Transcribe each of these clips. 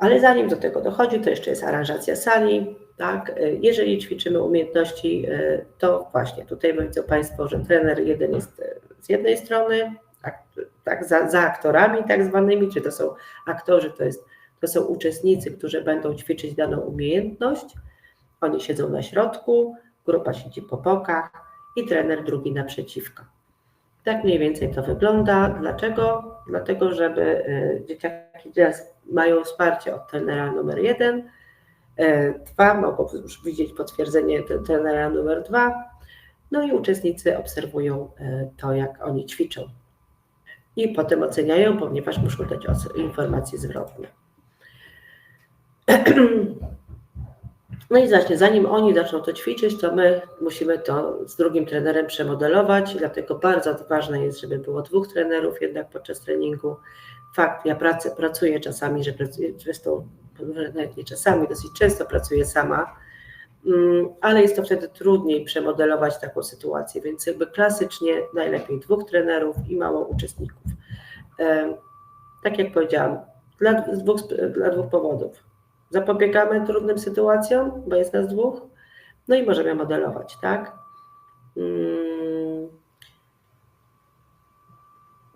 Ale zanim do tego dochodzi, to jeszcze jest aranżacja sali. Tak? Jeżeli ćwiczymy umiejętności, to właśnie tutaj widzą Państwo, że trener jeden jest z jednej strony, tak, za, za aktorami tak zwanymi, czy to są aktorzy, to, jest, to są uczestnicy, którzy będą ćwiczyć daną umiejętność. Oni siedzą na środku, grupa siedzi po bokach i trener drugi naprzeciwko. Tak mniej więcej to wygląda. Dlaczego? Dlatego, żeby y, dzieciaki mają wsparcie od trenera numer jeden, y, dwa, mogą już widzieć potwierdzenie trenera numer dwa, no i uczestnicy obserwują y, to, jak oni ćwiczą. I potem oceniają, ponieważ muszą dać informacje zwrotne. No i właśnie, zanim oni zaczną to ćwiczyć, to my musimy to z drugim trenerem przemodelować, dlatego bardzo ważne jest, żeby było dwóch trenerów jednak podczas treningu. Fakt, ja pracę, pracuję czasami, że pracuję, zresztą nawet nie czasami, dosyć często pracuję sama, mm, ale jest to wtedy trudniej przemodelować taką sytuację, więc jakby klasycznie najlepiej dwóch trenerów i mało uczestników. Tak jak powiedziałam, dla dwóch, dla dwóch powodów zapobiegamy trudnym sytuacjom, bo jest nas dwóch, no i możemy modelować, tak? Mm.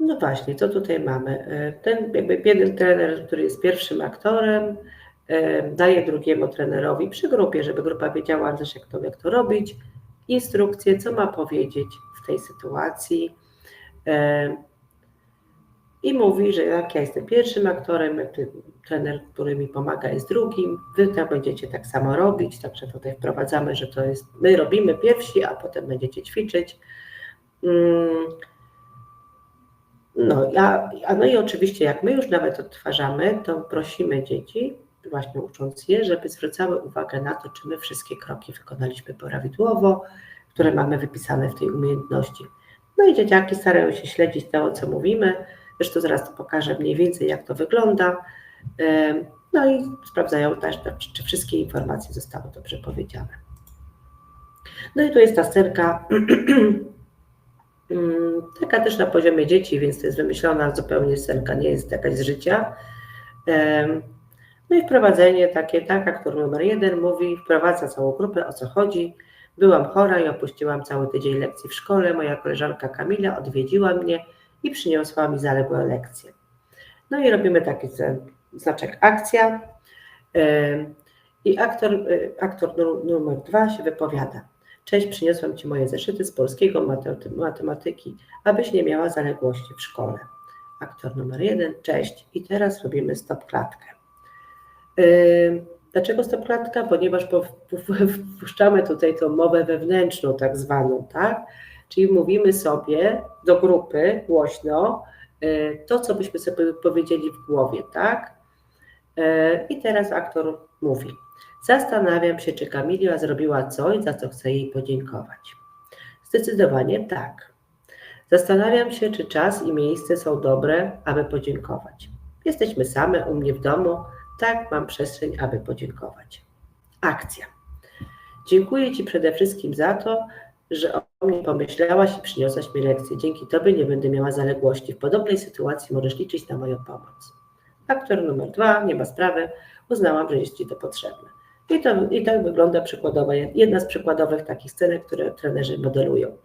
No właśnie, co tutaj mamy? E, ten jakby jeden trener, który jest pierwszym aktorem, e, daje drugiemu trenerowi przy grupie, żeby grupa wiedziała też jak to, jak to robić, instrukcję, co ma powiedzieć w tej sytuacji. I mówi, że jak ja jestem pierwszym aktorem, jak trener, który mi pomaga, jest drugim, wy to będziecie tak samo robić, także tutaj wprowadzamy, że to jest, my robimy pierwsi, a potem będziecie ćwiczyć. Mm. No, a, a no i oczywiście, jak my już nawet odtwarzamy, to prosimy dzieci, właśnie ucząc je, żeby zwracały uwagę na to, czy my wszystkie kroki wykonaliśmy prawidłowo, które mamy wypisane w tej umiejętności. No i dzieciaki starają się śledzić to, co mówimy, Zresztą zaraz to pokażę mniej więcej, jak to wygląda. No i sprawdzają też, czy wszystkie informacje zostały dobrze powiedziane. No i tu jest ta scenka, mm, taka też na poziomie dzieci, więc to jest wymyślona zupełnie scenka, nie jest jakaś z życia. No i wprowadzenie takie, tak, aktor numer jeden mówi, wprowadza całą grupę, o co chodzi. Byłam chora i opuściłam cały tydzień lekcji w szkole. Moja koleżanka Kamila odwiedziła mnie i przyniosła mi zaległe lekcje. No i robimy taki znaczek akcja i aktor, y, aktor numer dwa się wypowiada. Cześć, przyniosłam Ci moje zeszyty z polskiego, matematyki, abyś nie miała zaległości w szkole. Aktor numer jeden, cześć. I teraz robimy stop klatkę. Dlaczego stop klatka? Ponieważ wpuszczamy tutaj tą mowę wewnętrzną, tak zwaną, tak? Czyli mówimy sobie do grupy głośno e, to, co byśmy sobie powiedzieli w głowie, tak? E, I teraz aktor mówi. Zastanawiam się, czy Kamilia zrobiła coś, za co chcę jej podziękować. Zdecydowanie tak. Zastanawiam się, czy czas i miejsce są dobre, aby podziękować. Jesteśmy same u mnie w domu, tak mam przestrzeń, aby podziękować. Akcja. Dziękuję Ci przede wszystkim za to, że o mnie pomyślałaś i przyniosłaś mi lekcję. Dzięki Tobie nie będę miała zaległości. W podobnej sytuacji możesz liczyć na moją pomoc. Aktor numer dwa, nie ma sprawy, uznałam, że jest Ci to potrzebne. I, to, I tak wygląda przykładowa, jedna z przykładowych takich scenek, które trenerzy modelują.